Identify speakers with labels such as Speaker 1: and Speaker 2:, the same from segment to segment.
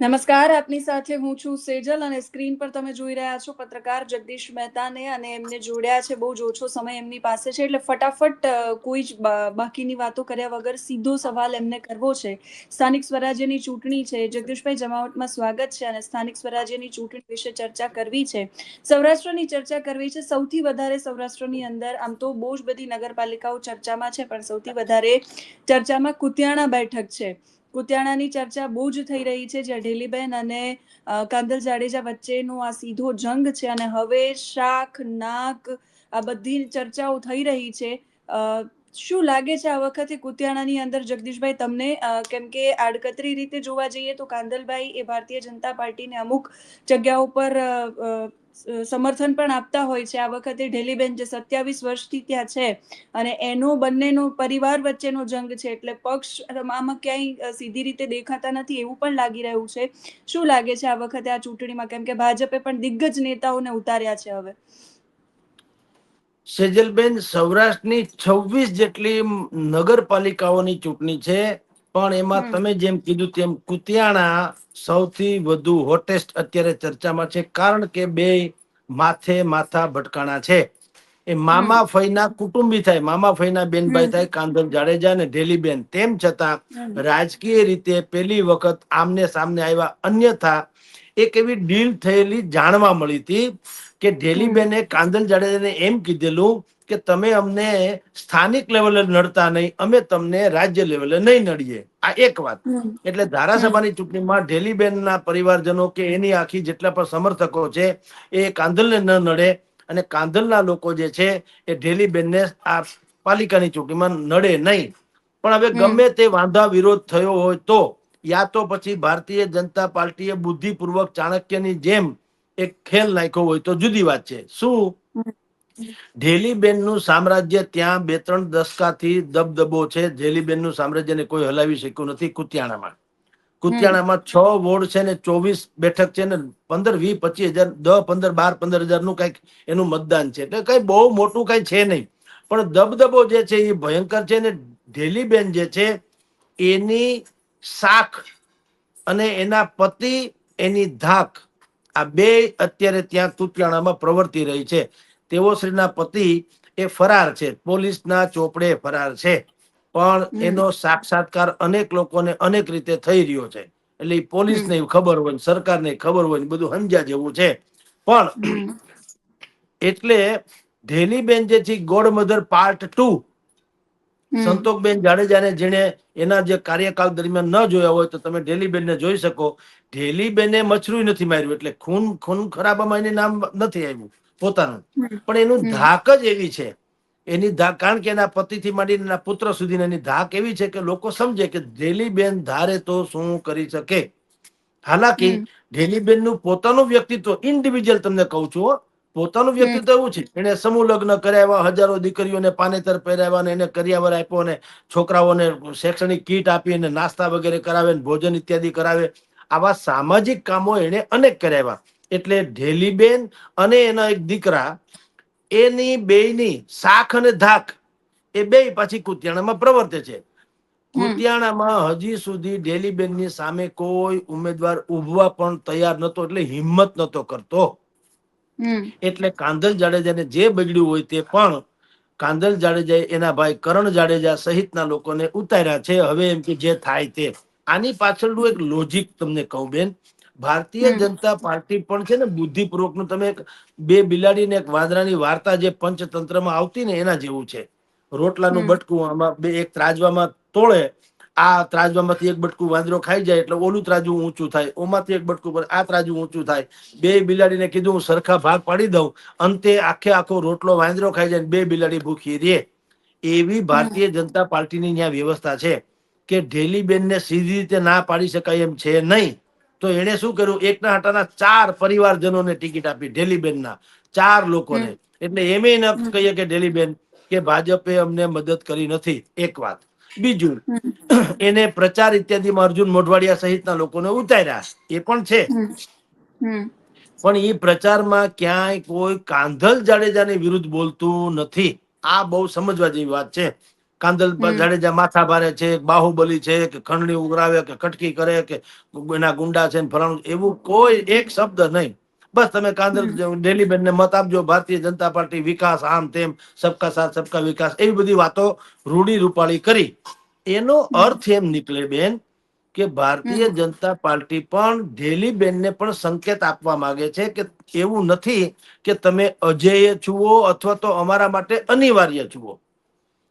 Speaker 1: નમસ્કાર, આપની સાથે હું છું સેજલ અને સ્ક્રીન પર તમે જોઈ રહ્યા છો પત્રકાર જગદીશ મહેતાને અને એમને જોડ્યા છે બહુ જ ઓછો સમય એમની પાસે છે, એટલે ફટાફટ કોઈ જ બાકીની વાતો કર્યા વગર સીધો સવાલ એમને કરવો છે. સ્થાનિક સ્વરાજ્યની ચૂંટણી છે, જગદીશભાઈ જમાવટમાં સ્વાગત છે અને સ્થાનિક સ્વરાજ્યની ચૂંટણી વિશે ચર્ચા કરવી છે. સૌરાષ્ટ્રની ચર્ચા કરવી છે, સૌથી વધારે સૌરાષ્ટ્રની અંદર આમ તો બહુ જ બધી નગરપાલિકાઓ ચર્ચામાં છે, પણ સૌથી વધારે ચર્ચામાં કુતિયાણા બેઠક છે. કુતિયાણાની ચર્ચા બહુ જ થઈ રહી છે, જ્યાં ઢેલીબેન અને કાંદલ જાડેજા વચ્ચેનો આ સીધો જંગ છે અને હવે શાખ, નાક આ બધી ચર્ચાઓ થઈ રહી છે. શું લાગે છે આ વખતે કુતિયાણાની અંદર? જગદીશભાઈ, તમને કેમ કે આડકતરી રીતે જોવા જઈએ તો કાંદલભાઈ એ ભારતીય જનતા પાર્ટીને અમુક જગ્યાઓ પર સમર્થન પણ આપતા હોય છે. આ વખતે ઢેલીબેન જે સત્યાવીસ વર્ષથી ત્યાં છે અને એનો બંનેનો પરિવાર વચ્ચેનો જંગ છે એટલે પક્ષ આમાં ક્યાંય સીધી રીતે દેખાતા નથી એવું પણ લાગી રહ્યું છે. શું લાગે છે આ વખતે આ ચૂંટણીમાં? કેમ કે ભાજપે પણ દિગ્ગજ નેતાઓને ઉતાર્યા છે હવે.
Speaker 2: સેજલબેન સૌરાષ્ટ્રની છવ્વીસ જેટલી નગરપાલિકાઓની ચૂંટણી છે. પણ એમાં. તમે જેમ કીધું તેમ કુતિયાણા સૌથી વધુ હોટેસ્ટ અત્યારે ચર્ચામાં છે કારણ કે બે માથે માથા ભટકાણા છે. એ મામા ફઈના કુટુંબી થાય મામા ફઈના બેનભાઈ થાય કાંધલ જાડેજા ને ઢેલીબેન. તેમ છતાં રાજકીય રીતે પેલી વખત આમને સામને આવ્યા. અન્યથા એક એવી ડીલ થયેલી જાણવા મળી હતી કે ઢેલીબેને કાંદલ જાડેજાને એમ કીધેલું કે તમે અમને સ્થાનિક લેવલે નડતા નહીં અમે તમને રાજ્ય લેવલે નહીં નડીએ. આ એક વાત. એટલે ધારાસભાની ચૂંટણીમાં ઢેલીબેનના પરિવારજનો કે એની આખી જેટલા પણ સમર્થકો છે એ કાંધલને ન નડે અને કાંધલના લોકો જે છે એ ઢેલીબેનને આ પાલિકાની ચૂંટણીમાં નડે નહીં. પણ હવે ગમે તે વાંધા વિરોધ થયો હોય તો યા તો પછી ભારતીય જનતા પાર્ટીએ બુદ્ધિપૂર્વક ચાણક્યની જેમ એક ખેલ નાખ્યો હોય તો જુદી વાત છે. શું? ઢેલીબેનનું સામ્રાજ્ય ત્યાં બે ત્રણ દસકાથી દબદબો છે. ઢેલીબેનનું સામ્રાજ્યને કોઈ હલાવી શક્યું નથી કુતિયાણામાં. કુતિયાણામાં છ વોર્ડ છે ને ચોવીસ બેઠક છે ને પંદર વીસ પચીસ હજાર દસ પંદર બાર પંદર હજારનું કંઈક એનું મતદાન છે. એટલે કઈ બહુ મોટું કઈ છે નહીં. પણ દબદબો જે છે એ ભયંકર છે ને ઢેલીબેન જે છે એની શાખ અને એના પતિ એની ધાક આ બે અત્યારે ત્યાં કુતિયાણામાં પ્રવર્તી રહી છે. તેઓ શ્રીના પતિ એ ફરાર છે. પોલીસના ચોપડે ફરાર છે. પણ એનો સાક્ષાત્કાર અનેક લોકોને અનેક રીતે થઈ રહ્યો છે. એટલે પોલીસને ખબર હોય સરકારને ખબર હોય બધું સમજ્યા જેવું છે. પણ એટલે ઢેલીબેન જે છે god mother part two. Santokben જાડેજાને જેને એના જે કાર્યકાળ દરમિયાન ન જોયા હોય તો તમે ઢેલીબેનને જોઈ શકો. ઢેલીબેને મચરું નથી માર્યું એટલે ખૂન ખૂન ખરાબામાં એને નામ નથી આવ્યું. પોતાનું. પણ એનું ધાક જ એવી છે. એની ધાક કારણ કે એના પતિથી માંડીને એના પુત્ર સુધી એની ધાક એવી છે કે લોકો સમજે કે ઢેલીબેન ધારે તો શું કરી શકે. હાલાકી
Speaker 1: હમ.
Speaker 2: ઢેલીબેનનું પોતાનું વ્યક્તિત્વ ઇન્ડિવિજ્યુઅલ તમને કહું છું હો. પોતાનું વ્યક્તિત્વ એવું છે. એને સમૂહ લગ્ન કરાવ્યા હજારો દીકરીઓને પાનેતર પહેરાવ્યા અને એને કરિયાવર આપ્યો અને છોકરાઓને શૈક્ષણિક કીટ આપી અને નાસ્તા વગેરે કરાવે ને ભોજન ઇત્યાદિ કરાવે. આવા સામાજિક કામો એને અનેક કરાવ્યા એટલે ઢેલીબેન અને એના એક દીકરા એની બેયની શાખ અને ધાક એ બે પાછી કુતિયાણામાં પ્રવર્તે છે. કુતિયાણામાં હજી સુધી ઢેલીબેનની સામે કોઈ ઉમેદવાર ઉભવા પણ તૈયાર નતો એટલે હિંમત નતો કરતો. એટલે કાંદલ જાડેજાને જે બગડ્યું હોય તે પણ કાંદલ જાડેજાએ એના ભાઈ કરણ જાડેજા સહિતના લોકોને ઉતાર્યા છે. હવે એમ કે જે થાય તે. આની પાછળનું એક લોજિક તમને કહું બેન. ભારતીય જનતા પાર્ટી પણ છે ને બુદ્ધિપૂર્વકનું તમે એક બે બિલાડી ને એક વાંદરાની વાર્તા જે પંચતંત્રમાં આવતી ને એના જેવું છે. રોટલાનું બટકું આમાં બે એક ત્રાજવામાં તોડે આ ત્રાજવામાંથી એક બટકું વાંદરો ખાઈ જાય એટલે ઓલું ત્રાજવું ઊંચું થાય ઓમાંથી એક બટકું પર આ ત્રાજવું ઊંચું થાય. બે બિલાડીને કીધું હું સરખા ભાગ પાડી દઉં અંતે આખે આખો રોટલો વાંદરો ખાઈ જાય બે બિલાડી ભૂખી રે. એવી ભારતીય જનતા પાર્ટીની ત્યાં વ્યવસ્થા છે કે ઢેલીબેનને સીધી રીતે ના પાડી શકાય એમ છે નહીં. તો એને શું કર્યું? એકના હટાના ચાર પરિવારજનોને ટિકિટ આપી ઢેલીબેનના ચાર લોકોને. એટલે એમ ન કહીએ કે ઢેલીબેન કે ભાજપે અમને મદદ કરી નથી. એક વાત. બીજું એને પ્રચાર ઇત્યાદિમાં અર્જુન મોઢવાડિયા સહિતના લોકોને ઉતાર્યા. એ પણ છે. પણ એ પ્રચારમાં ક્યાંય કોઈ કાંધલ જાડેજાની વિરુદ્ધ બોલતું નથી. આ બહુ સમજવા જેવી વાત છે. કાંદલ જાડેજા માથા ભારે છે બાહુબલી છે કે ખંડણી ઉગરાવે કે કટકી કરે કે એના ગુંડા છે ફલાણું એવું કોઈ એક શબ્દ નહીં. બસ તમે કાંદલ ડેલીબેન ને મત આપજો ભારતીય જનતા પાર્ટી વિકાસ આમ તેમ સબકા સાથ સબકા વિકાસ એવી બધી વાતો રૂડી રૂપાળી કરી. એનો અર્થ એમ નીકળે બેન કે ભારતીય જનતા પાર્ટી પણ ડેલીબેનને પણ સંકેત આપવા માંગે છે કે એવું નથી કે તમે અજેય છુઓ અથવા તો અમારા માટે અનિવાર્ય છુઓ.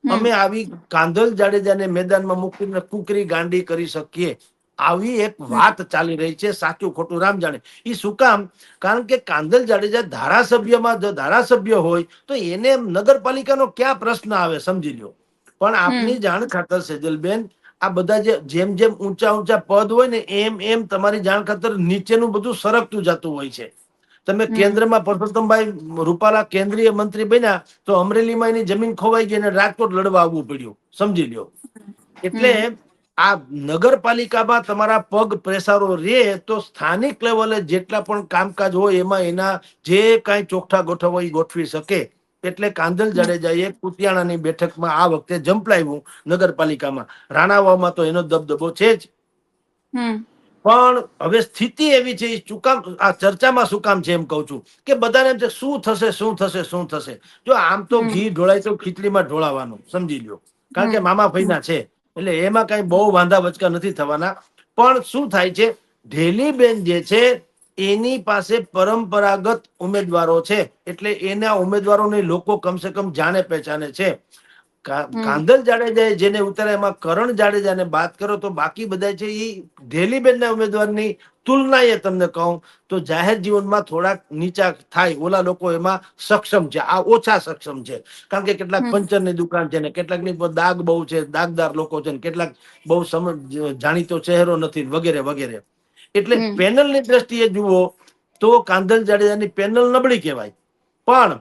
Speaker 2: અમે આવી કાંધલ જાડેજાને મેદાનમાં મૂકીને કુકરી ગાંડી કરી શકીએ. આવી એક વાત ચાલી રહી છે સાચું ખોટું રામ જાણે. એ શું કામ? કારણ કે કાંદલ જાડેજા ધારાસભ્યમાં જો ધારાસભ્ય હોય તો એને નગરપાલિકાનો ક્યાં પ્રશ્ન આવે સમજી લ્યો. પણ આપની જાણ ખાતર સેજલબેન આ બધા જે જેમ જેમ ઊંચા ઊંચા પદ હોય ને એમ એમ તમારી જાણ ખાતર નીચેનું બધું સરકતું જતું હોય છે. તમે. કેન્દ્રમાં પરસોત્તમભાઈ રૂપાલા કેન્દ્રીય મંત્રી બન્યા તો અમરેલીમાં એની જમીન ખોવાઈ ગઈ અને રાજકોટ લડવા આવવું પડ્યું. સમજી લ્યો. એટલે આ નગરપાલિકામાં તમારા પગ પ્રેસારો રે તો સ્થાનિક લેવલે જેટલા પણ કામકાજ હોય એમાં એના જે કાંઈ ચોખ્ઠા ગોઠવવા એ ગોઠવી શકે. એટલે કાંધલ જાડેજાએ કુતિયાણાની બેઠકમાં આ વખતે જંપલાવ્યું નગરપાલિકામાં. રાણાવામાં તો એનો દબદબો છે જ. પણ હવે સ્થિતિ એવી છે શું આ ચર્ચામાં શું કામ છે એમ કહું છું કે બધાને એમ છે શું થશે શું થશે શું થશે? જો આમ તો ઘી ઢોળાય તો ખીચડીમાં ઢોળાવાનું સમજી લ્યો. કારણ કે મામા ફઈના છે એટલે એમાં કઈ બહુ વાંધા વચકા નથી થવાના. પણ શું થાય છે ઢેલીબેન જે છે એની પાસે પરંપરાગત ઉમેદવારો છે એટલે એના ઉમેદવારોને લોકો કમસે કમ જાણે પહેચાને છે. કાંદલ જાડેજાએ જેને ઉતાર્યા એમાં કરણ જાડેજાને વાત કરો તો બાકી બધા છે એ ઢેલીબેનના ઉમેદવારની તુલનાએ તમને કહું તો જાહેર જીવનમાં થોડાક નીચા થાય ઓલા લોકો એમાં સક્ષમ છે આ ઓછા સક્ષમ છે કારણ કે કેટલાક. પંચરની દુકાન છે ને કેટલાકની ની દાગ બહુ છે દાગદાર લોકો છે ને કેટલાક બહુ સમ જાણીતો ચહેરો નથી વગેરે વગેરે એટલે. પેનલની દ્રષ્ટિએ જુઓ તો કાંધલ જાડેજાની પેનલ નબળી કહેવાય પણ.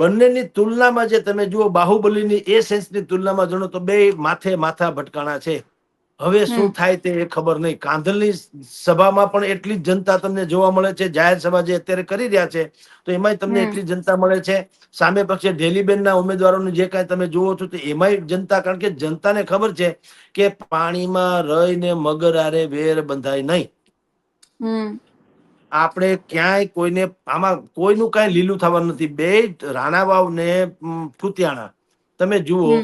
Speaker 2: બંનેની તુલનામાં જે તમે જુઓ બાહુબલીની એ સેન્સની તુલનામાં જણો તો બે માથે માથા ભટકાણા છે. હવે શું થાય તે ખબર નહીં. કાંધલની સભામાં પણ એટલી જ જનતા તમને જોવા મળે છે. જાહેર સભા જે અત્યારે કરી રહ્યા છે તો એમાંય તમને એટલી જનતા મળે છે. સામે પક્ષે ઢેલીબેનના ઉમેદવારોનું જે કાંઈ તમે જુઓ છો તો એમાંય જનતા કારણ કે જનતાને ખબર છે કે પાણીમાં રહીને મગર આરે વેર બંધાય નહીં. આપણે ક્યાંય કોઈને આમાં કોઈનું કાંઈ લીલું થવાનું નથી. બે રાણાવાવ ને ફુતિયાણા. તમે જુઓ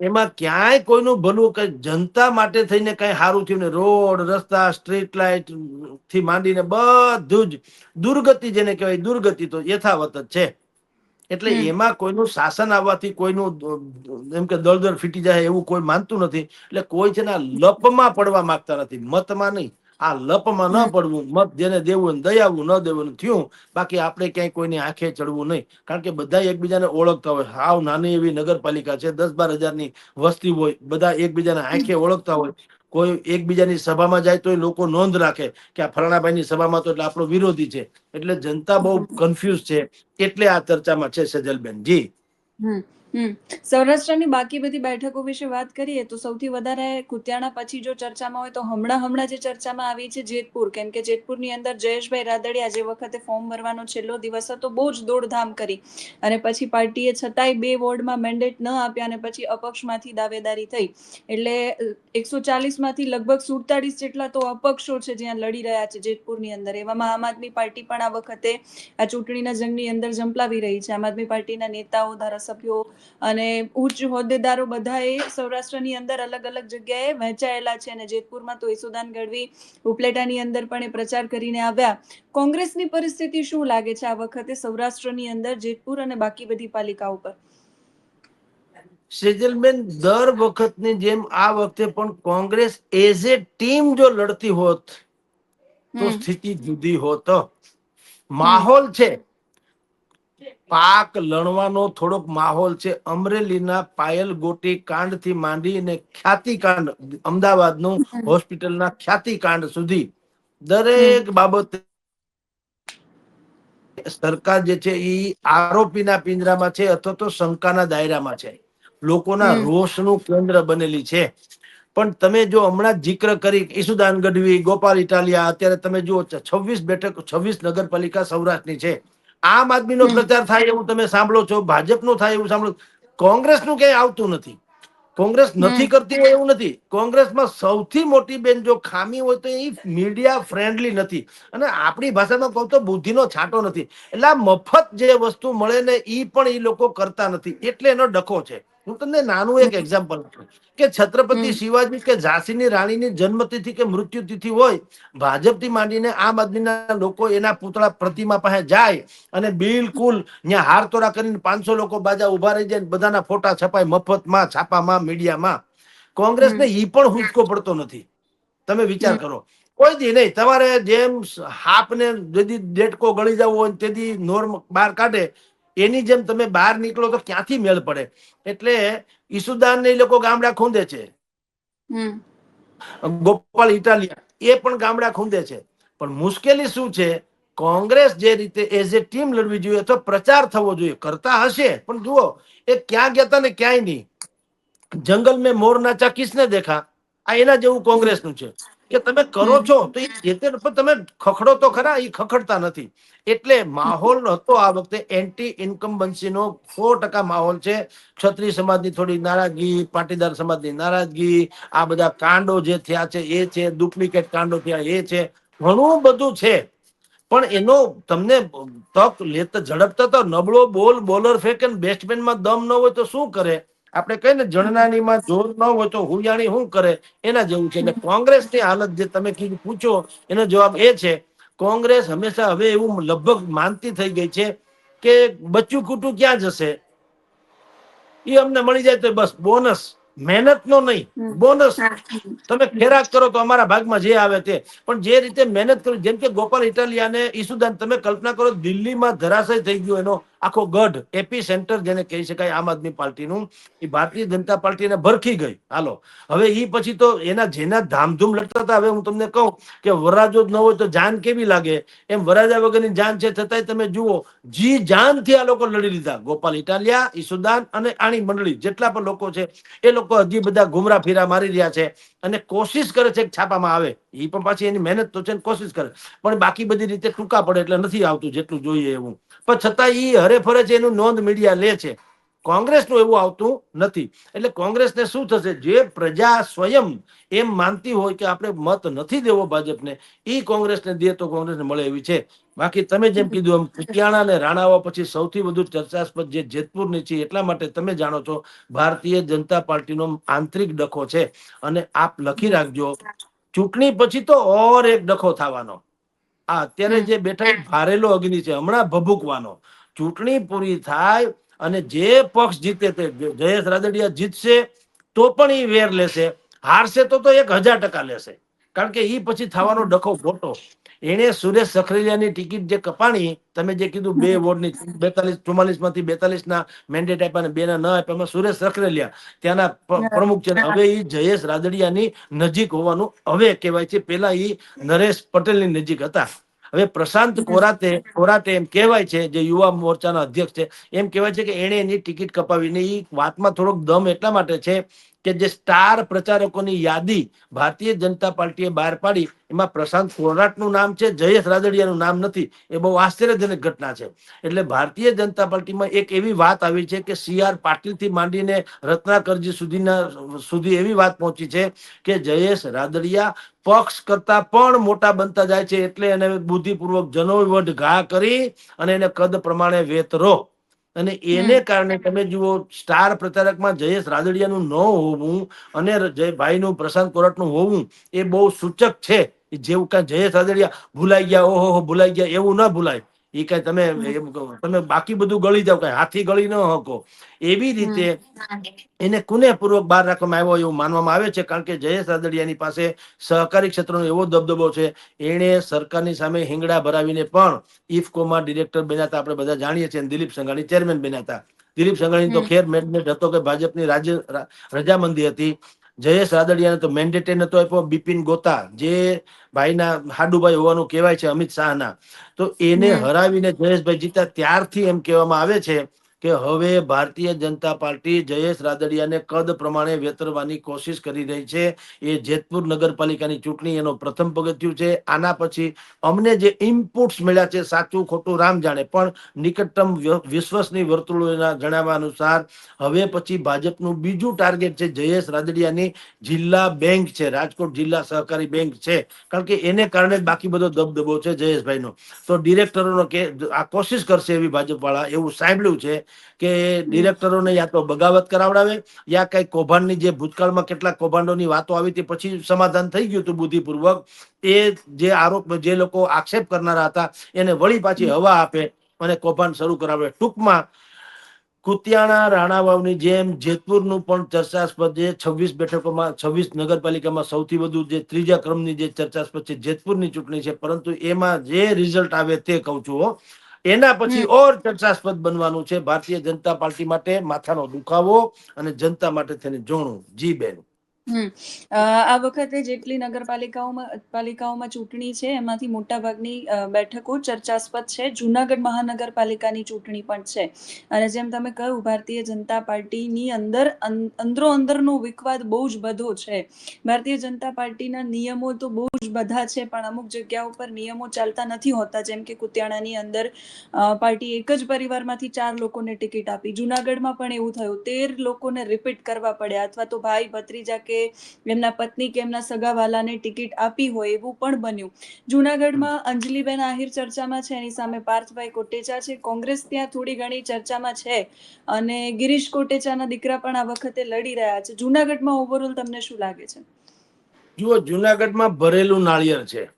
Speaker 2: એમાં ક્યાંય કોઈનું ભલું કે જનતા માટે થઈને કઈ સારું થયું ને રોડ રસ્તા સ્ટ્રીટ લાઇટથી માંડીને બધું જ. દુર્ગતિ જેને કહેવાય દુર્ગતિ તો યથાવત જ છે. એટલે એમાં કોઈનું શાસન આવવાથી કોઈનું એમ કે દળદળ ફીટી જાય એવું કોઈ માનતું નથી. એટલે કોઈ છે ને લપમાં પડવા માંગતા નથી મતમાં નહીં. આ લપમાં ન પડવું મત જેને દેવું દયાવું ન દેવું થયું બાકી આપણે ક્યાંય કોઈની આંખે ચડવું નહીં. કારણ કે બધા એકબીજાને ઓળખતા હોય. હાવ નાની એવી નગરપાલિકા છે દસ બાર હજારની વસ્તી હોય બધા એકબીજાને આંખે ઓળખતા હોય. કોઈ એકબીજાની સભામાં જાય તો લોકો નોંધ રાખે કે આ ફલાણાભાઈની સભામાં તો એટલે આપણો વિરોધી છે. એટલે જનતા બહુ કન્ફ્યુઝ છે. એટલે આ ચર્ચામાં છે સજલબેન. જી.
Speaker 1: સૌરાષ્ટ્રની બાકી બધી બેઠકો વિશે વાત કરીએ તો સૌથી વધારે કુતિયાણા પછી જો ચર્ચામાં હોય તો હમણાં હમણાં જે ચર્ચામાં આવી છે જેતપુર, કેમ કે જેતપુરની અંદર જયેશભાઈ રાદડિયા જે વખતે ફોર્મ ભરવાનો છેલ્લો દિવસ હતો, બહુ જ દોડધામ કરી. અને પછી પાર્ટીએ છતાંય બે વોર્ડમાં મેન્ડેટ ન આપ્યા અને પછી અપક્ષમાંથી દાવેદારી થઈ. એટલે એકસો ચાલીસમાંથી લગભગ સુડતાલીસ જેટલા તો અપક્ષો છે જ્યાં લડી રહ્યા છે જેતપુરની અંદર. એવામાં આમ આદમી પાર્ટી પણ આ વખતે આ ચૂંટણીના જંગની અંદર ઝંપલાવી રહી છે. આમ આદમી પાર્ટીના નેતાઓ, ધારાસભ્યો અને ઉચ્ચ હોદ્દેદારો બધા એ સૌરાષ્ટ્રની અંદર અલગ અલગ જગ્યાએ વહેંચાયેલા છે અને જેતપુરમાં તો યશોદાન ગઢવી ઉપલેટાની અંદર પણ એ પ્રચાર કરીને આવ્યા. કોંગ્રેસની પરિસ્થિતિ શું લાગે છે આ વખતે સૌરાષ્ટ્રની અંદર જેતપુર અને બાકી બધી પાલિકાઓ પર
Speaker 2: સેજલબેન દર વખતની જેમ આ વખતે પણ કોંગ્રેસ એઝ એ ટીમ જો લડતી હોત તો સ્થિતિ જુદી હોત. માહોલ છે. પાક લણવાનો થોડોક માહોલ છે. અમરેલીના પાયલ ગોટી કાંડથી માંડીને ખ્યાતિકાંડ અમદાવાદનું હોસ્પિટલના ખ્યાતિકાંડ સુધી દરેક બાબત સરકાર જે છે એ આરોપીના પિંજરામાં છે અથવા તો શંકાના દાયરામાં છે. લોકોના. રોષનું કેન્દ્ર બનેલી છે. પણ તમે જો હમણાં જ જિક્ર કરી ઈસુદાન ગઢવી ગોપાલ ઇટાલિયા અત્યારે તમે જુઓ છવ્વીસ બેઠક છવ્વીસ નગરપાલિકા સૌરાષ્ટ્રની છે. આમ આદમીનો પ્રચાર થાય એવું તમે સાંભળો છો ભાજપનો થાય એવું સાંભળો કોંગ્રેસનું ક્યાંય આવતું નથી. કોંગ્રેસ નથી કરતી હોય એવું નથી. કોંગ્રેસમાં સૌથી મોટી બેન જો ખામી હોય તો એ મીડિયા ફ્રેન્ડલી નથી. અને આપણી ભાષામાં કહું તો બુદ્ધિનો છાંટો નથી. એટલે આ મફત જે વસ્તુ મળે ને એ પણ એ લોકો કરતા નથી. એટલે એનો ડખો છે. હું તમને નાનું એક એક્ઝામ્પલ કે છત્રપતિ શિવાજી કે ઝાંસીની રાણીની જન્મતિથિ કે મૃત્યુતિથિ હોય ભાજપથી માંડીને આમ આદમીના લોકો એના પૂતળા પ્રતિમા પાસે જાય અને બિલકુલ ત્યાં હારતોરા કરીને પાંચસો લોકો બાજા ઊભા રહી જાય બધાના ફોટા છપાય મફતમાં છાપામાં મીડિયામાં. કોંગ્રેસને ઈ પણ હુંચકો પડતો નથી. તમે વિચાર કરો. કોઈ દી નહીં તમારે જેમ હાપને જેથી ડેટકો ગળી જવો હોય તેથી નોર્મ બહાર કાઢે એની જેમ તમે બહાર નીકળો તો ક્યાંથી મેળ પડે? એટલે ઈસુદાન ને લોકો ગામડા ખૂંદે છે. ગોપાલ ઇટાલિયા એ પણ ગામડા ખૂંદે છે. પણ મુશ્કેલી શું છે? કોંગ્રેસ જે રીતે એઝ એ ટીમ લડવી જોઈએ અથવા પ્રચાર થવો જોઈએ. કરતા હશે પણ જુઓ એ ક્યાં ગયા હતા ને ક્યાંય નહીં. જંગલ મેં મોર નાચા કિસને દેખા? આ એના જેવું કોંગ્રેસનું છે. કે તમે કરો છો તો એ જે તે પણ તમે ખખડો તો ખરા એ ખખડતા નથી. એટલે માહોલ હતો આ વખતે એન્ટી ઇન્કમ્બન્સીનો સો ટકા માહોલ છે. ક્ષત્રિય સમાજની થોડી નારાજગી પાટીદાર સમાજની નારાજગી આ બધા કાંડો જે થયા છે એ છે ડુપ્લિકેટ કાંડો થયા એ છે ઘણું બધું છે. પણ એનો તમને તક લેતા ઝડપતા તો નબળો બોલ બોલર ફેંકે બેસ્ટમેન બેટ્સમેનમાં દમ ન હોય તો શું કરે? આપણે કહીએ ને જણનાનીમાં જોર ન હોય તો હુયાણી શું કરે? એના જેવું છે. એટલે કોંગ્રેસની હાલત જે તમે કીધું પૂછો એનો જવાબ એ છે કોંગ્રેસ હંમેશા હવે એવું લગભગ માનતી થઈ ગઈ છે કે બચ્ચું કુટું ક્યાં જશે? એ અમને મળી જાય તો બસ બોનસ. મહેનત નો નહીં બોનસ. તમે ખેરાક કરો તો અમારા ભાગમાં જે આવે તે. પણ જે રીતે મહેનત કરી જેમ કે ગોપાલ ઇટાલિયાને ઈસુદાન તમે કલ્પના કરો દિલ્હીમાં ધરાશય થઈ ગયો એનો આખો ગઢ, એપી સેન્ટર જેને કહી શકાય આમ આદમી પાર્ટીનું, એ ભારતીય જનતા પાર્ટીને ભરખી ગઈ. હાલો. હવે એ પછી તો એના જેના ધામધૂમ લડતા હતા, હવે હું તમને કહું કે વરાજો જ ન હોય તો જાન કેવી લાગે? એમ વરાજા વગરની જાન છે, છતાંય તમે જુઓ, જી જાનથી આ લોકો લડી લીધા. ગોપાલ ઇટાલિયા, ઈસુદાન અને આણી મંડળી, જેટલા પણ લોકો છે, એ લોકો હજી બધા ગુમરા ફીરા મારી રહ્યા છે. અને કોશિશ કરે છે કે છાપામાં આવે. એ પણ પાછી એની મહેનત તો છે ને કોશિશ કરે. પણ બાકી બધી રીતે ટૂંકા પડે એટલે નથી આવતું જેટલું જોઈએ એવું. પણ છતાં એ હરેફરે છે, એનું નોંધ મીડિયા લે છે. કોંગ્રેસનું એવું આવતું નથી. એટલે કોંગ્રેસને શું થશે? જે પ્રજા સ્વયં એમ માનતી હોય કે આપણે મત નથી દેવો ભાજપને એ કોંગ્રેસને દે તો કોંગ્રેસને મળે એવી છે. બાકી તમે જેમ કીધું એમ કુતિયાણા અને રાણાવા પછી સૌથી વધુ ચર્ચાસ્પદ જે જેતપુરની છે એટલા માટે તમે જાણો છો ભારતીય જનતા પાર્ટીનો આંતરિક ડખો છે અને આપ લખી રાખજો, ચૂંટણી પછી તો ઓર એક ડખો થવાનો. આ અત્યારે જે બેઠા ભારેલો અગ્નિ છે, હમણાં ભભૂકવાનો. ચૂંટણી પૂરી થાય અને જે પક્ષ જીતે તે જયેશ રાદડિયા જીતશે તો પણ એ વેર લેશે. હારશે તો તો એક હજાર ટકા લેશે. કારણ કે એ પછી થવાનો ડખો ખોટો. એને સુરેશ સખરેલિયાની ટિકિટ જે કપાણી તમે જે કીધું બે વોર્ડની બેતાલીસ ચુમ્માલીસમાંથી બેતાલીસ ના મેન્ડેટ આપ્યા અને બે ના ન આપ્યા એમાં સુરેશ સખરેલિયા ત્યાંના પ્રમુખ છે હવે એ જયેશ રાદડિયાની નજીક હોવાનું હવે કહેવાય છે. પેલા એ નરેશ પટેલની નજીક હતા. હવે પ્રશાંત કોરાતે કોરાતે એમ કહેવાય છે જે યુવા મોરચાના અધ્યક્ષ છે એમ કહેવાય છે કે એણે એની ટિકિટ કપાવીને એ વાતમાં થોડોક દમ એટલા માટે છે કે જે સ્ટાર પ્રચારકોની યાદી ભારતીય જનતા પાર્ટીએ બહાર પાડી, એમાં પ્રશાંત કોરાટનું નામ છે, જયેશ રાદડિયાનું નામ નથી. એ બહુ આશ્ચર્યજનક ઘટના છે. એટલે ભારતીય જનતા પાર્ટીમાં એક એવી વાત આવી છે કે સી આર પાટીલથી માંડીને રત્નાકરજી સુધીના, સુધી એવી વાત પહોંચી છે કે જયેશ રાદડિયા પક્ષ કરતા પણ મોટા બનતા જાય છે, એટલે એને બુદ્ધિપૂર્વક જનોવટ ઘા કરી અને એને કદ પ્રમાણે વેતરો. અને એને કારણે તમે જુઓ સ્ટાર પ્રચારકમાં જયેશ રાદડિયાનું ન હોવું અને ભાઈનું પ્રશાંત કોરટનું હોવું એ બહુ સૂચક છે. જેવું કાં જયેશ રાદડિયા ભૂલાઈ ગયા ઓહો ભૂલાઈ ગયા એવું ન ભૂલાય. એ કઈ તમે તમે બાકી બધું ગળી જાવ કઈ હાથી ગળી ન હકો. એવી રીતે એને કુનેહપૂર્વક બહાર રાખવામાં આવ્યો એવું માનવામાં આવે છે કારણ કે જયેશ રાદડિયાની પાસે સહકારી ક્ષેત્રનો એવો દબદબો છે એણે સરકારની સામે હિંગડા ભરાવીને પણ ઇફકોમાં ડિરેક્ટર બન્યા હતા આપણે બધા જાણીએ છીએ દિલીપ સંઘાણી ચેરમેન બન્યા હતા. દિલીપ સંઘાણી તો. ખેર મેડમેટ હતો કે ભાજપની રાજ્ય રજામંદી હતી. જયેશ રાદડિયાને તો મેન્ડેટે નતો આપ્યો બિપિન ગોતા જે ભાઈના હાડુભાઈ હોવાનું કહેવાય છે અમિત શાહના. તો એને હરાવીને જયેશભાઈ જીત્યા ત્યારથી એમ કહેવામાં આવે છે કે હવે ભારતીય જનતા પાર્ટી જયેશ રાદડિયાને કદ પ્રમાણે વેતરવાની કોશિશ કરી રહી છે. એ જેતપુર નગરપાલિકાની ચૂંટણી એનો પ્રથમ પગથિયું છે. આના પછી અમને જે ઇનપુટ્સ મળ્યા છે સાચું ખોટું રામ જાણે. પણ નિકટતમ વિશ્વસની વર્તુળોના જણાવ્યા અનુસાર હવે પછી ભાજપનું બીજું ટાર્ગેટ છે જયેશ રાદડિયાની જિલ્લા બેંક છે. રાજકોટ જિલ્લા સહકારી બેંક છે. કારણ કે એને કારણે બાકી બધો દબદબો છે જયેશભાઈનો. તો ડિરેક્ટરોનો કે, આ કોશિશ કરશે એવી ભાજપવાળા એવું સાંભળ્યું છે. કે ડિરેક્ટરોને યા તો બગાવત કરાવડાવે, યા કઈ કૌભાંડની જે ભૂતકાળમાં કેટલાક કૌભાંડોની વાતો આવી હતી, પછી સમાધાન થઈ ગયું હતું બુદ્ધિપૂર્વક, એ જે આરોપ, જે લોકો આક્ષેપ કરનારા હતા, એને વળી પાછી હવા આપે અને કૌભાંડ શરૂ કરાવે ટૂંકમાં, કુતિયાણા રાણાવાવની જેમ જેતપુરનું પણ ચર્ચાસ્પદ જે છવ્વીસ બેઠકોમાં, છવ્વીસ નગરપાલિકામાં સૌથી વધુ જે ત્રીજા ક્રમની જે ચર્ચાસ્પદ છે, જેતપુરની ચૂંટણી છે, પરંતુ એમાં જે રિઝલ્ટ આવે તે કહું છું, હો. એના પછી ઓર ચર્ચાસ્પદ બનવાનું છે ભારતીય જનતા પાર્ટી માટે માથાનો દુખાવો અને જનતા માટે થઈને જોણું જી બેન.
Speaker 1: હમ. આ વખતે જેટલી નગરપાલિકાઓમાં, પાલિકાઓમાં ચૂંટણી છે, એમાંથી મોટાભાગની બેઠકો ચર્ચાસ્પદ છે. જુનાગઢ મહાનગરપાલિકાની ચૂંટણી પણ છે. અને જેમ તમે કહ્યું, ભારતીય જનતા પાર્ટીની અંદર અંદરો અંદરનો વિખવાદ બહુ જ બધો છે. ભારતીય જનતા પાર્ટીના નિયમો તો બહુ જ બધા છે, પણ અમુક જગ્યાઓ પર નિયમો ચાલતા નથી હોતા. જેમ કે કુતિયાણાની અંદર પાર્ટી એક જ પરિવારમાંથી ચાર લોકોને ટિકિટ આપી. જુનાગઢમાં પણ એવું થયું. તેર લોકોને રિપીટ કરવા પડ્યા અથવા તો ભાઈ ભત્રીજા કે એમના પત્ની કે એમના સગાવાલાને ટિકિટ આપી હોય એવું પણ બન્યું. જુનાગઢમાં અંજલિબેન આહિર ચર્ચામાં છે. એની સામે પાર્થભાઈ કોટેચા છે. કોંગ્રેસ ત્યાં થોડી ઘણી ચર્ચામાં છે અને ગિરીશ કોટેચાના દીકરા પણ આ વખતે લડી રહ્યા છે. જુનાગઢમાં ઓવરઓલ તમને શું લાગે છે?
Speaker 2: જુઓ, જુનાગઢમાં ભરેલું નાળિયેર છે.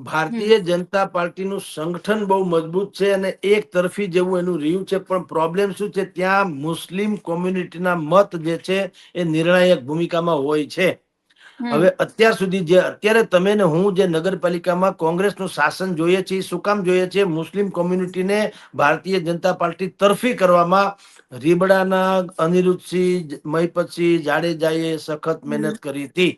Speaker 2: ભારતીય જનતા પાર્ટીનું સંગઠન બહુ મજબૂત છે અને એક તરફી જેવું એનું રહ્યું છે પણ પ્રોબ્લેમ શું છે? ત્યાં મુસ્લિમ કોમ્યુનિટીના મત જે છે એ નિર્ણાયક ભૂમિકામાં હોય છે. હવે અત્યાર સુધી જે અત્યારે તમે ને હું જે નગરપાલિકામાં કોંગ્રેસનું શાસન જોઈએ છીએ શું કામ જોઈએ છે મુસ્લિમ કોમ્યુનિટીને ભારતીય જનતા પાર્ટી તરફી કરવામાં રીબડાના અનિરુદ્ધસિંહ મહિપતસિંહ જાડેજાએ સખત મહેનત કરી હતી.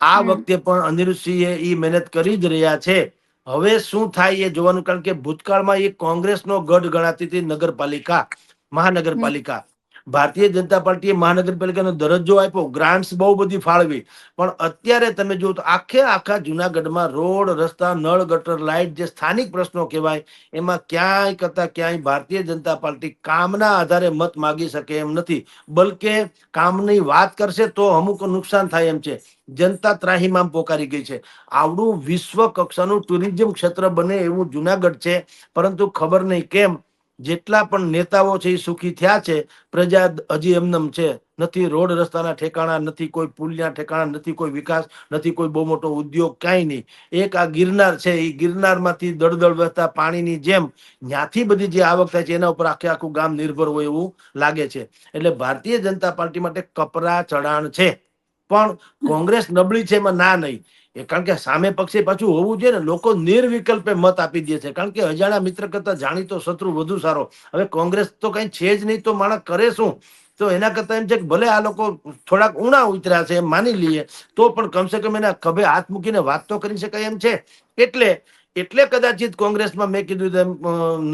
Speaker 2: આ વખતે પણ અનિરુદ્ધસિંહે એ મહેનત કરી જ રહ્યા છે. હવે શું થાય એ જોવાનું કારણ કે ભૂતકાળમાં એ કોંગ્રેસનો ગઢ ગણાતી હતી નગરપાલિકા મહાનગરપાલિકા. ભારતીય જનતા પાર્ટીએ મહાનગરપાલિકાનો દરજ્જો આપ્યો ગ્રાન્ટ્સ બહુ બધી ફાળવી. પણ અત્યારે તમે જો તો આખે આખા જુનાગઢમાં રોડ, રસ્તા, નળ, ગટર, લાઇટ જે સ્થાનિક પ્રશ્નો કહેવાય, એમાં ક્યાંય કરતા ક્યાંય ભારતીય જનતા પાર્ટી કામના આધારે મત માગી શકે એમ નથી. બલકે કામની વાત કરશે તો અમુક નુકસાન થાય એમ છે. જનતા ત્રાહીમામ પોકારી ગઈ છે. આવડું વિશ્વ કક્ષાનું ટુરિઝમ ક્ષેત્ર બને એવું જુનાગઢ છે, પરંતુ ખબર નહીં કેમ. જેટલા પણ નેતાઓ છે એ સુખી થયા છે, પ્રજા હજી એમનેમ છે. નથી રોડ રસ્તાના ઠેકાણા, નથી કોઈ પુલના ઠેકાણા, નથી કોઈ વિકાસ, નથી કોઈ બહુ મોટો ઉદ્યોગ, કાંઈ નહીં. એક આ ગિરનાર છે, એ ગિરનારમાંથી દળદળ વહેતા પાણીની જેમ ત્યાંથી બધી જે આવક થાય છે, એના ઉપર આખે આખું ગામ નિર્ભર હોય એવું લાગે છે. એટલે ભારતીય જનતા પાર્ટી માટે કપરા ચઢાણ છે. પણ કોંગ્રેસ નબળી છે એમાં ના નહીં. કારણ કે સામે પક્ષે પાછું હોવું જોઈએ ને, લોકો નિર્વિકલ્પે મત આપી દે છે. કારણ કે અજાણ્યા મિત્ર કરતા જાણીતો શત્રુ વધુ સારો. હવે કોંગ્રેસ તો કઈ છે જ નહીં, તો માણસ કરે શું? તો એના કરતા એમ છે કે ભલે આ લોકો થોડાક ઉણા ઉતર્યા છે, એમ માની લઈએ, તો પણ કમસે કમ એના ખભે હાથ મૂકીને વાત તો કરી શકાય એમ છે. એટલે એટલે કદાચિત કોંગ્રેસમાં મેં કીધું તેમ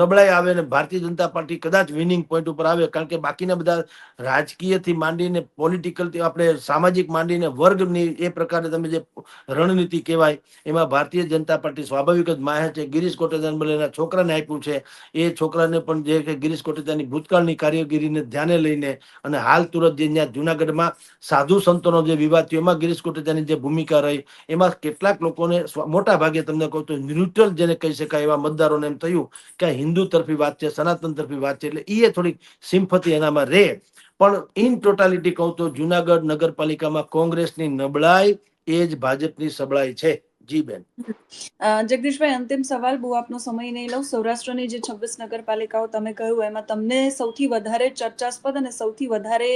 Speaker 2: નબળાઈ આવે ને ભારતીય જનતા પાર્ટી કદાચ વિનિંગ પોઈન્ટ ઉપર આવે, કારણ કે બાકીના બધા રાજકીયથી માંડીને પોલિટિકલથી આપણે સામાજિક માંડીને વર્ગની એ પ્રકારે તમે જે રણનીતિ કહેવાય, એમાં ભારતીય જનતા પાર્ટી સ્વાભાવિક જ માહે છે. ગિરીશ કોટેચાને બદલે છોકરાને આપ્યું છે, એ છોકરાને પણ જે કે ગિરીશ કોટેચાની ભૂતકાળની કાર્યગીરીને ધ્યાને લઈને અને હાલ તુરત જે ત્યાં જુનાગઢમાં સાધુ સંતોનો જે વિવાદ થયો, એમાં ગિરીશ કોટેચાની જે ભૂમિકા રહી, એમાં કેટલાક લોકોને મોટા ભાગે તમને કહું તો ન્યુટ્રલ, જેને કહી શકાય એવા મતદારોને એમ થયું કે હિન્દુ તરફી વાત છે સનાતન તરફી વાત છે એટલે એ થોડીક સિમ્પતિ એનામાં રહે. પણ ઇન ટોટાલિટી કહું તો જુનાગઢ નગરપાલિકામાં કોંગ્રેસની નબળાઈ એ જ ભાજપની સબળાઈ છે. જી બેન.
Speaker 1: જગદીશભાઈ અંતિમ સવાલ બહુ આપનો સમય નહીં લઉં. સૌરાષ્ટ્રની જે છવ્વીસ નગરપાલિકાઓ તમે કહ્યું એમાં તમને સૌથી વધારે ચર્ચાસ્પદ અને સૌથી વધારે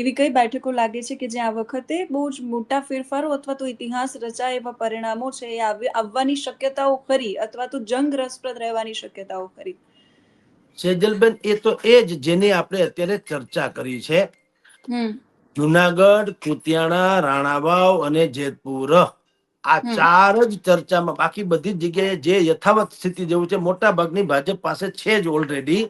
Speaker 1: એવી કઈ બેઠકો લાગે છે કે જ્યાં આ વખતે બહુ જ મોટા ફેરફારો અથવા તો ઇતિહાસ રચાય એવા પરિણામો છે એ આવવાની શક્યતાઓ ખરી અથવા તો જંગ રસપ્રદ રહેવાની શક્યતાઓ ખરી?
Speaker 2: સેજલબેન એ તો એ જ જેની આપણે અત્યારે ચર્ચા કરી છે. જુનાગઢ કુતિયાણા રાણાવાવ અને જેતપુર. આ ચાર જ ચર્ચામાં બાકી બધી જગ્યાએ જે યથાવત સ્થિતિ જેવું છે મોટા ભાગની ભાજપ પાસે છે જ ઓલરેડી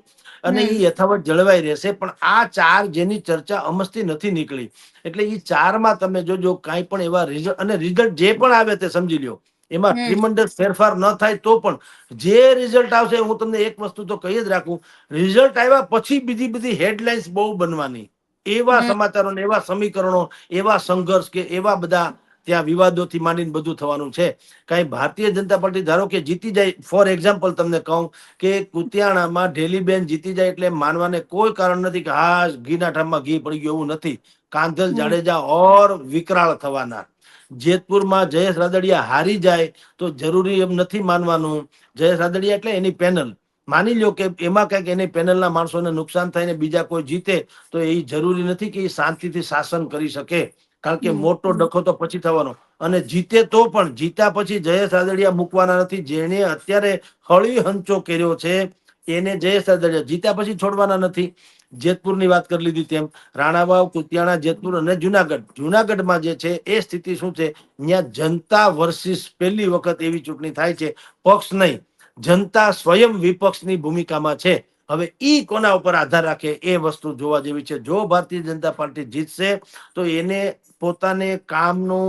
Speaker 2: અને એ યથાવત જળવાઈ રહેશે પણ આ ચાર જેની ચર્ચા અમસ્તી નથી નીકળી. એટલે એ ચારમાં તમે જોજો કાંઈ પણ એવા રિઝલ્ટ અને રિઝલ્ટ જે પણ આવે તે સમજી લ્યો. એમાં. ટ્રીમન્ડસ ફેરફાર ન થાય તો પણ જે રિઝલ્ટ આવશે હું તમને એક વસ્તુ તો કહી જ રાખું રિઝલ્ટ આવ્યા પછી બીજી બધી હેડલાઇન્સ બહુ બનવાની. એવા સમાચારો ને એવા સમીકરણો એવા સંઘર્ષ કે એવા બધા ત્યાં વિવાદોથી માંડીને બધું થવાનું છે. કઈ ભારતીય જનતા પાર્ટી ધારો કે જીતી જાય ફોર એક્ઝામ્પલ તમને કહું કે કુતિયાણામાં ઢેલીબેન જીતી જાય એટલે માનવાને કોઈ કારણ નથી કે હા ઘીના ઠામમાં ઘી પડી ગયું એવું નથી. કાંધલ જાડેજા ઓર વિકરાળ થવાના જેતપુરમાં જયેશ રાદડિયા હારી જાય તો જરૂરી એમ નથી માનવાનું. જયેશ રાદડિયા એટલે એની પેનલ. માની લ્યો કે એમાં કંઈક એની પેનલના માણસોને નુકસાન થાય ને બીજા કોઈ જીતે તો એ જરૂરી નથી કે એ શાંતિથી શાસન કરી શકે. કારણ કે મોટો ડખો તો પછી થવાનો. અને જીતે તો પણ જીત્યા પછી જયેશ આદડિયા મૂકવાના નથી. જેને અત્યારે હળી હંચો કર્યો છે એને જયેશ આદડિયા જીત્યા પછી છોડવાના નથી. જેતપુરની વાત કરી લીધી તેમ. રાણાવાવ કુતિયાણા જેતપુર અને જુનાગઢ. જુનાગઢમાં જે છે એ સ્થિતિ શું છે? ત્યાં જનતા વર્સિસ પહેલી વખત એવી ચૂંટણી થાય છે. પક્ષ નહીં. જનતા સ્વયં વિપક્ષની ભૂમિકામાં છે. હવે ઈ કોના ઉપર આધાર રાખે એ વસ્તુ જોવા જેવી છે. જો ભારતીય જનતા પાર્ટી જીતશે, તો એને પોતાને કામનું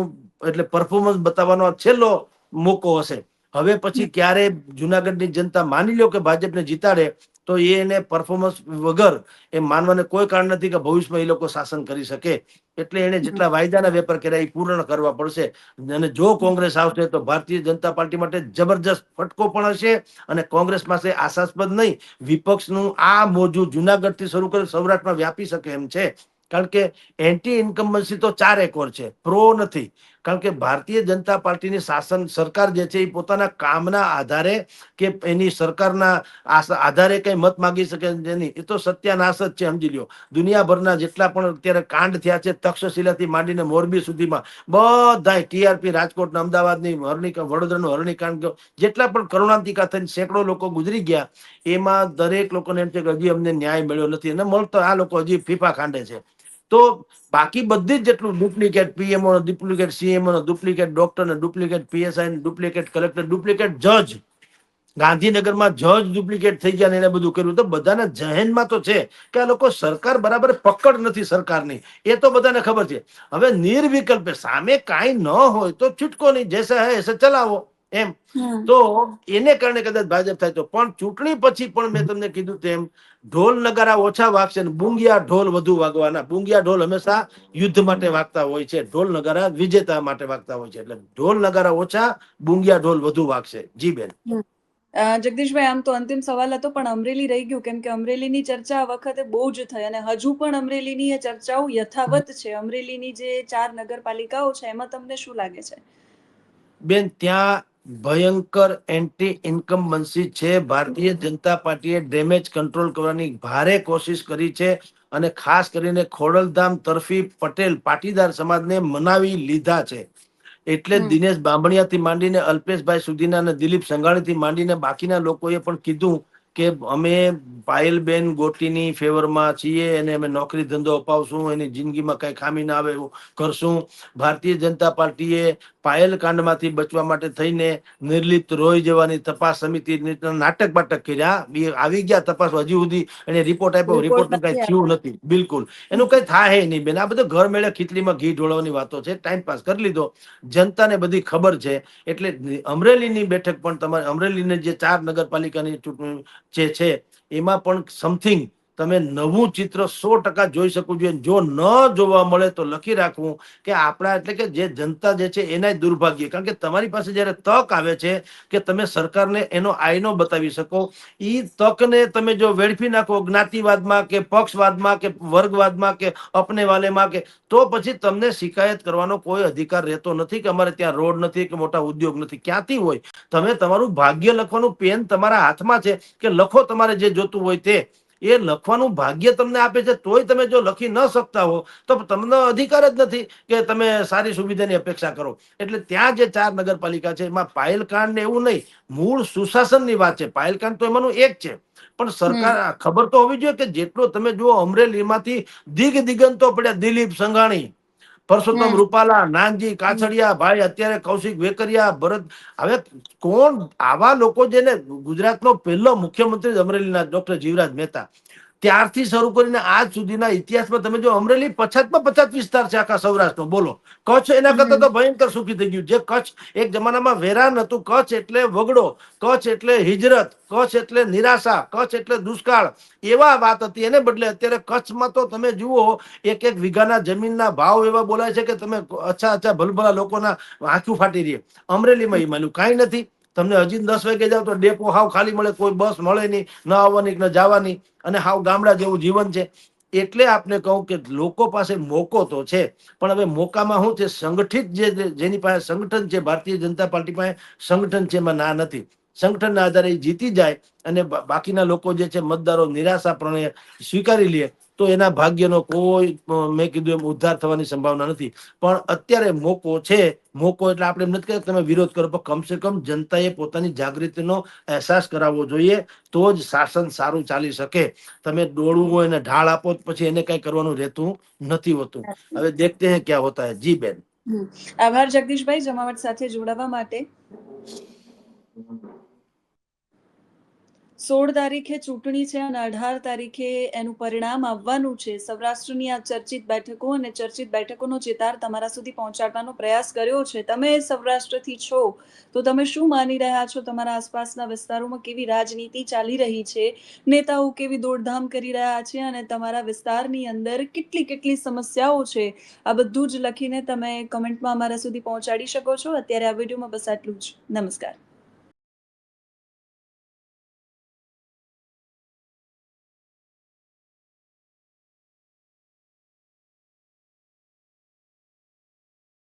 Speaker 2: એટલે પરફોર્મન્સ બતાવવાનો છેલ્લો મોકો હશે. હવે પછી ક્યારે જુનાગઢની જનતા માની લો કે ભાજપને જીતાડે તો એ એને પરફોર્મન્સ વગર એ માનવાને કોઈ કારણ નથી કે ભવિષ્યમાં એ લોકો શાસન કરી શકે. એટલે એને જેટલા વાયદાના વેપાર કર્યા એ પૂર્ણ કરવા પડશે. અને જો કોંગ્રેસ આવશે તો ભારતીય જનતા પાર્ટી માટે જબરજસ્ત ફટકો પણ હશે અને કોંગ્રેસ પાસે આશાસ્પદ નહીં, વિપક્ષનું આ મોજું જુનાગઢથી શરૂ કરી સૌરાષ્ટ્રમાં વ્યાપી શકે એમ છે. કારણ કે એન્ટી ઇન્કમ્બન્સી તો ચાર એકર છે. પ્રો નથી. કારણ કે ભારતીય જનતા પાર્ટીની શાસન સરકાર જે છે એ પોતાના કામના આધારે કે એની સરકારના આધારે કઈ મત માંગી શકે નહીં, એ તો સત્યાનાશ જ છે, સમજી લ્યો. દુનિયાભરના જેટલા પણ અત્યારે કાંડ થયા છે, તક્ષશિલાથી માંડીને મોરબી સુધીમાં બધા ટીઆરપી રાજકોટના અમદાવાદની હરણી, વડોદરાનું હરણીકાંડ. જેટલા પણ કરુણાંતિકા થઈને સેંકડો લોકો ગુજરી ગયા, એમાં દરેક લોકોને એમ છે કે હજી અમને ન્યાય મળ્યો નથી. અને મળતો આ લોકો હજી ફીફા ખાંડે છે. તો બાકી બધી જ જેટલું duplicate PMO duplicate CMO duplicate doctor duplicate PSI duplicate collector, duplicate જજ. ગાંધીનગરમાં જજ ડુપ્લિકેટ થઈ ગયા ને એને બધું કર્યું. તો બધાના જહેનમાં તો છે કે આ લોકો સરકાર બરાબર પકડ નથી સરકારની. એ તો બધાને ખબર છે. હવે નિર્વિકલ્પે સામે કાંઈ ન હોય તો છૂટકો નહીં. જેસે હે એસે ચલાવો. એમ. તો એને કારણે કદાચ ભાજપ થાય તો પણ ચૂંટણી પછી પણ મેં તમને કીધું તેમ ઢોલ નગારા ઓછા વાગશે ને બુંગિયા ઢોલ વધુ વાગવાના. બુંગિયા ઢોલ હંમેશા યુદ્ધ માટે વાગતા હોય છે ઢોલ નગારા વિજેતા માટે વાગતા હોય છે. એટલે ઢોલ નગારા ઓછા બુંગિયા ઢોલ વધુ વાગશે. જી બેન.
Speaker 1: જગદીશભાઈ આમ તો અંતિમ સવાલ હતો પણ અમરેલી રહી ગયું. કેમ કે અમરેલીની ચર્ચા આ વખતે બહુ જ થઈ અને હજુ પણ અમરેલીની એ ચર્ચાઓ યથાવત છે. અમરેલીની જે ચાર નગરપાલિકાઓ છે એમાં તમને શું લાગે છે?
Speaker 2: બેન ત્યાં ભયંકર એન્ટી ઇન્કમ્બન્સી છે. ભારતીય જનતા પાર્ટીએ ડેમેજ કંટ્રોલ કરવાની ભારે કોશિશ કરી છે અને ખાસ કરીને ખોડલધામ તરફી પટેલ પાટીદાર સમાજને મનાવી લીધા છે. એટલે દિનેશ બાંભણિયાથી માંડીને અલ્પેશભાઈ સુધીના અને દિલીપ સંઘાણીથી માંડીને બાકીના લોકોએ પણ કીધું કે અમે પાયલબેન ગોટીની ફેવરમાં છીએ અને અમે નોકરી ધંધો અપાવશું એની જિંદગીમાં કઈ ખામી ના આવે એવું કરશું. ભારતીય જનતા પાર્ટીએ પાયલ કાંડમાંથી બચવા માટે થઈને નિર્લિપ્ત રોય જવાની તપાસ સમિતિ નાટક બાટક કર્યા. આવી ગયા તપાસ હજી સુધી એને રિપોર્ટ આપ્યો.
Speaker 1: Report
Speaker 2: રિપોર્ટ કઈ થયું નથી. બિલકુલ. એનું કઈ થાય નહીં બેન. આ બધું ઘર મેળે ખીચડીમાં ઘી ઢોળવાની વાતો છે. ટાઈમ પાસ કરી લીધો. જનતાને બધી ખબર છે. એટલે અમરેલીની બેઠક પણ તમારે અમરેલીને જે ચાર નગરપાલિકાની ચૂંટણી જે છે એમાં પણ સમથિંગ તમે નવું ચિત્ર સો ટકા જોઈ શકું જોઈએ. જો ન જોવા મળે તો લખી રાખવું કે આપણા એટલે કે જે જનતા જે છે એના દુર્ભાગ્ય. કારણ કે તમારી પાસે જ્યારે તક આવે છે કે તમે સરકારને એનો આયનો બતાવી શકો એ તકને તમે જો વેડફી નાખો જ્ઞાતિવાદમાં કે પક્ષવાદમાં કે વર્ગવાદમાં કે અપને વાલેમાં કે, તો પછી તમને શિકાયત કરવાનો કોઈ અધિકાર રહેતો નથી કે અમારે ત્યાં રોડ નથી કે મોટા ઉદ્યોગ નથી. ક્યાંથી હોય? તમે તમારું ભાગ્ય લખવાનું પેન તમારા હાથમાં છે કે લખો તમારે જે જોતું હોય તે. એ લખવાનું ભાગ્ય તમને આપે છે તોય તમે જો લખી ન શકતા હો તો તમને અધિકાર જ નથી કે તમે સારી સુવિધાની અપેક્ષા કરો. એટલે ત્યાં જે ચાર નગરપાલિકા છે એમાં પાયલકાંડ ને એવું નહીં મૂળ સુશાસનની વાત છે. પાયલકાંડ તો એમાંનું એક છે. પણ સરકાર ખબર તો હોવી જોઈએ કે જેટલો તમે જુઓ અમરેલીમાંથી દિગ દિગંતો પડ્યા દિલીપ સંઘાણી પરસોત્તમ રૂપાલા નાનજી કાછડિયા ભાઈ અત્યારે કૌશિક વેકરિયા ભરત હવે કોણ આવા લોકો જેને ગુજરાતનો પહેલો મુખ્યમંત્રી જ અમરેલીના ડોક્ટર જીવરાજ મહેતા? ત્યારથી શરૂ કરીને આજ સુધીના ઇતિહાસમાં તમે જો અમરેલી પછાતમાં પછાત વિસ્તાર છે આખા સૌરાષ્ટ્રનો, બોલો. કચ્છ એના કરતા તો ભયંકર સુખી થઈ ગયું જે કચ્છ એક જમાનામાં વેરાન હતું. કચ્છ એટલે વગડો, કચ્છ એટલે હિજરત, કચ્છ એટલે નિરાશા, કચ્છ એટલે દુષ્કાળ, એવા વાત હતી. એને બદલે અત્યારે કચ્છમાં તો તમે જુઓ, એક એક વીઘાના જમીનના ભાવ એવા બોલાય છે કે તમે અચ્છા અચ્છા ભલભલા લોકોના આંખું ફાટી રહી. અમરેલીમાં એ માન્યું. કાંઈ નથી. તમને હજી દસ વાગે જાવ તો ડેપો હાવ ખાલી મળે, કોઈ બસ મળે નહીં, ન આવવાની ન જવાની, અને હાવ ગામડા જેવું જીવન છે. એટલે આપને કહું કે લોકો પાસે મોકો તો છે, પણ હવે મોકામાં શું છે? સંગઠિત જે જેની પાસે સંગઠન છે, ભારતીય જનતા પાર્ટી પાસે સંગઠન છે, એમાં ના નથી. સંગઠનના આધારે જીતી જાય, અને બાકીના લોકો જે છે, મતદારો નિરાશા પ્રણય સ્વીકારી લે તો એના ભાગ્યનો કોઈ મેં કીધું એમ ઉદ્ધાર થવાની સંભાવના નથી. પણ અત્યારે મોકો છે મોકો એટલે આપણે એમ નથી કહેતા તમે વિરોધ કરો પણ કમસે કમ જનતાએ પોતાની જાગૃતિનો અહેસાસ કરાવવો જોઈએ તો જ શાસન સારું ચાલી શકે. તમે દોડવું હોય ને ઢાળ આપો પછી એને કઈ કરવાનું રહેતું નથી હોતું. હવે દેખતે હે ક્યાં હોતા હે. જી બેન.
Speaker 1: આભાર જગદીશભાઈ જમાવટ સાથે જોડાવા માટે. સોળ તારીખે ચૂંટણી છે અને અઢાર તારીખે એનું પરિણામ આવવાનું છે. સૌરાષ્ટ્રની આ ચર્ચિત બેઠકો અને ચર્ચિત બેઠકોનો ચેતાર તમારા સુધી પહોંચાડવાનો પ્રયાસ કર્યો છે. તમે સૌરાષ્ટ્રથી છો, તો તમે શું માની રહ્યા છો? તમારા આસપાસના વિસ્તારોમાં કેવી રાજનીતિ ચાલી રહી છે? નેતાઓ કેવી દોડધામ કરી રહ્યા છે અને તમારા વિસ્તારની અંદર કેટલી કેટલી સમસ્યાઓ છે? આ બધું જ લખીને તમે કમેન્ટમાં અમારા સુધી પહોંચાડી શકો છો. અત્યારે આ વિડીયોમાં બસ આટલું જ. નમસ્કાર.